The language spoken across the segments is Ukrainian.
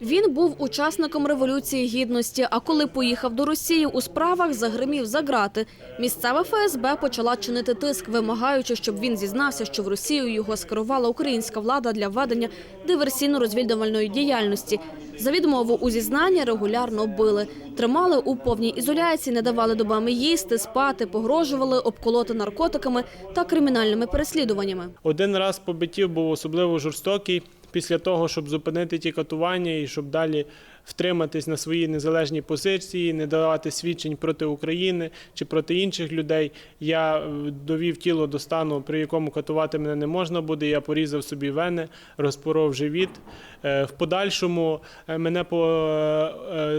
Він був учасником революції гідності. А коли поїхав до Росії у справах, загримів за грати. Місцева ФСБ почала чинити тиск, вимагаючи, щоб він зізнався, що в Росію його скерувала українська влада для ведення диверсійно-розвідувальної діяльності. За відмову у зізнанні регулярно били, тримали у повній ізоляції, не давали добами їсти, спати, погрожували, обколоти наркотиками та кримінальними переслідуваннями. Один раз побиттів був особливо жорстокий після того, щоб зупинити ті катування і щоб далі втриматись на своїй незалежній позиції, не давати свідчень проти України чи проти інших людей. Я е, довів тіло до стану, при якому катувати мене не можна буде. Я порізав собі вени, розпоров живіт. Е, В подальшому е, мене по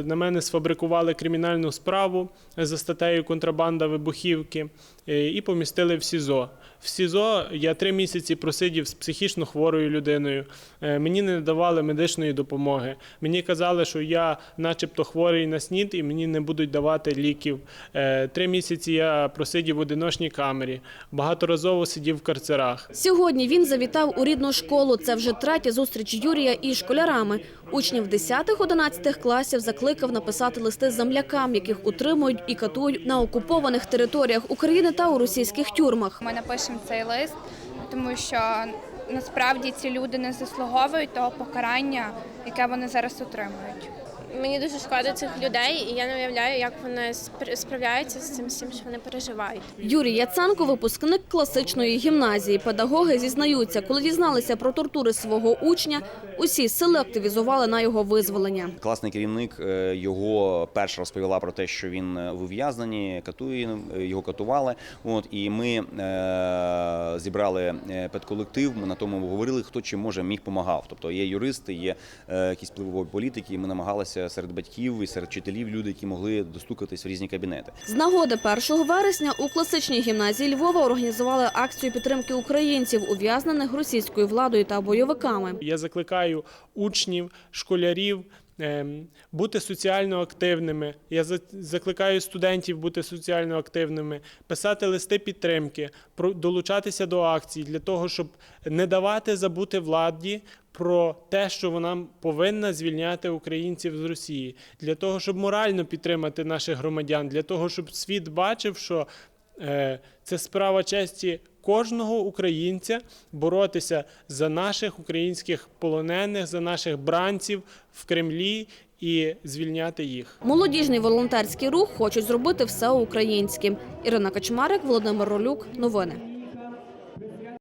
на мене сфабрикували кримінальну справу за статтею контрабанда вибухівки і помістили в СІЗО. В СІЗО я три місяці просидів з психічно хворою людиною. Мені не давали медичної допомоги. Мені казали, що я, начебто, хворий на снід, і мені не будуть давати ліків. Е, Три місяці я просидів в одиночній камері, багаторазово сидів в карцерах. Сьогодні він завітав у рідну школу. Це вже третя зустріч Юрія із школярами. Учнів 10-11 класів закликав написати листи землякам, яких утримують і катують на окупованих територіях України та у російських тюрмах. Ми напишемо цей лист, тому що насправді ці люди не заслуговують того покарання, яке вони зараз отримують. Мені дуже шкода цих людей, і я не уявляю, як вони спр- справляються з цим всім, що вони переживають. Юрій Яценко – випускник класичної гімназії. Педагоги зізнаються, коли дізналися про тортури свого учня, усі сили активізували на його визволення. Класний керівник е, його перша розповіла про те, що він е, в ув'язненні, катує е, його катували. От і ми е, зібрали педколектив. Ми на тому говорили, хто чим може міг помагав. Тобто є юристи, є е, якісь впливові політики. І ми намагалися серед батьків і серед вчителів люди, які могли достукатись в різні кабінети. З нагоди 1 вересня у класичній гімназії Львова організували акцію підтримки українців, ув'язнених російською владою та бойовиками. Я закликаю учнів, школярів. ем, Бути соціально активними. Я закликаю студентів бути соціально активними, писати листи підтримки, про- долучатися до акцій для того, щоб не давати забути владі про те, що вона повинна звільняти українців з Росії, для того, щоб морально підтримати наших громадян, для того, щоб світ бачив, що Е, Це справа честі кожного українця боротися за наших українських полонених, за наших бранців в Кремлі і звільняти їх. Молодіжний волонтерський рух хочуть зробити все українським. Ірина Качмарик, Володимир Ролюк. Новини.